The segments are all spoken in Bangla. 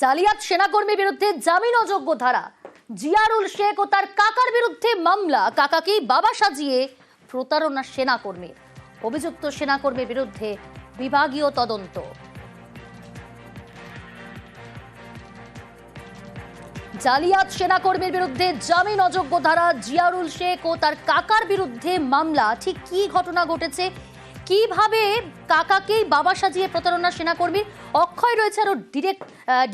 জালিয়াত সেনাকর্মীর বিরুদ্ধে জামিন অযোগ্য ধারা। জিয়ারুল শেখ ও তার কাকার বিরুদ্ধে মামলা। কাকাকেই বাবা সাজিয়ে প্রতারণা সেনাকর্মীর। অভিযুক্ত সেনাকর্মীর বিরুদ্ধে বিভাগীয় তদন্ত। জালিয়াত সেনাকর্মীর বিরুদ্ধে জামিন অযোগ্য ধারা। জিয়ারুল শেখ ও তার কাকার বিরুদ্ধে মামলা। ঠিক কি ঘটনা ঘটেছে কীভাবে কাকাকেই বাবা সাজিয়ে প্রতারণা সেনাকর্মী অক্ষয় রয়েছে আরও ডিরেক্ট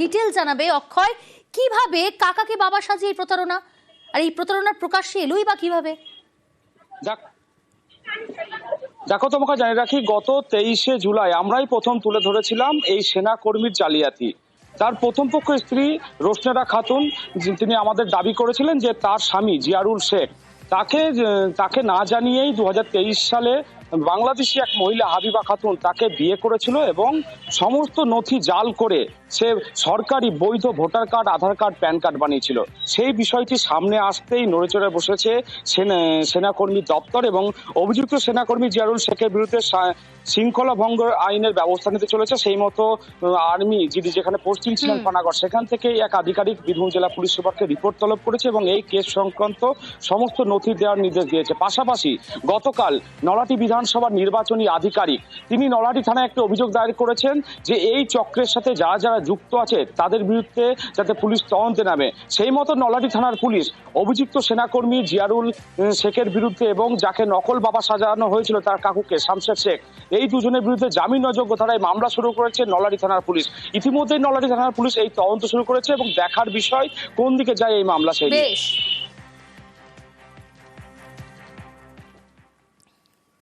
ডিটেল জানাবে। অক্ষয়, কীভাবে কাকাকে বাবা সাজিয়ে প্রতারণা? আর এই প্রতারণার প্রকাশ্যে এলোই বা কীভাবে? দেখো তোমাকে জানিয়ে রাখি, গত তেইশে জুলাই আমরাই প্রথম তুলে ধরেছিলাম এই সেনা কর্মীর জালিয়াতি। তার প্রথম পক্ষ স্ত্রী রোশনেরা খাতুন তিনি আমাদের দাবি করেছিলেন যে তার স্বামী জিয়ারুল শেখ, তাকে তাকে না জানিয়েই দু হাজার তেইশ সালে বাংলাদেশি এক মহিলা হাবিবা খাতুন তাকে বিয়ে করেছিল এবং সমস্ত নথি জাল করে সে সরকারি বৈধ voter card Aadhaar card PAN card বানিয়েছিল। সেই বিষয়টি সামনে আসতেই নড়েচড়ে বসেছে সেনা- সেনাকর্মী দপ্তর এবং অভিযুক্ত সেনাকর্মী জিয়ারুল শেখের বিরুদ্ধে শৃঙ্খলা ভঙ্গ আইনের ব্যবস্থা নিতে চলেছে। সেই মতো আর্মি যিনি যেখানে পোস্টিং ছিলেন পানাগড় সেখান থেকে এক আধিকারিক বীরভূম জেলা পুলিশ সুপারকে রিপোর্ট তলব করেছে এবং এই কেস সংক্রান্ত সমস্ত নথি দেওয়ার নির্দেশ দিয়েছে। পাশাপাশি গতকাল নলাটি বিধানসভার নির্বাচনী আধিকারিক। তিনি নলাটি থানায় একটা অভিযোগ দায়ের করেছেন যে এই চক্রের সাথে যারা যারা যুক্ত আছে, তাদের বিরুদ্ধে যাতে পুলিশ তদন্তে নামে। সেই মতো নলাটি থানার পুলিশ অভিযুক্ত সেনাকর্মী জিয়ারুল শেখের বিরুদ্ধে এবং যাকে নকল বাবা সাজানো হয়েছিল তার কাকুকে শামশেদ শেখ, এই দুজনের বিরুদ্ধে জামিন অযোগ্য ধারায় মামলা শুরু করেছে নলারি থানার পুলিশ। ইতিমধ্যেই নলারি থানার পুলিশ এই তদন্ত শুরু করেছে এবং দেখার বিষয় কোন দিকে যায় এই মামলা সেই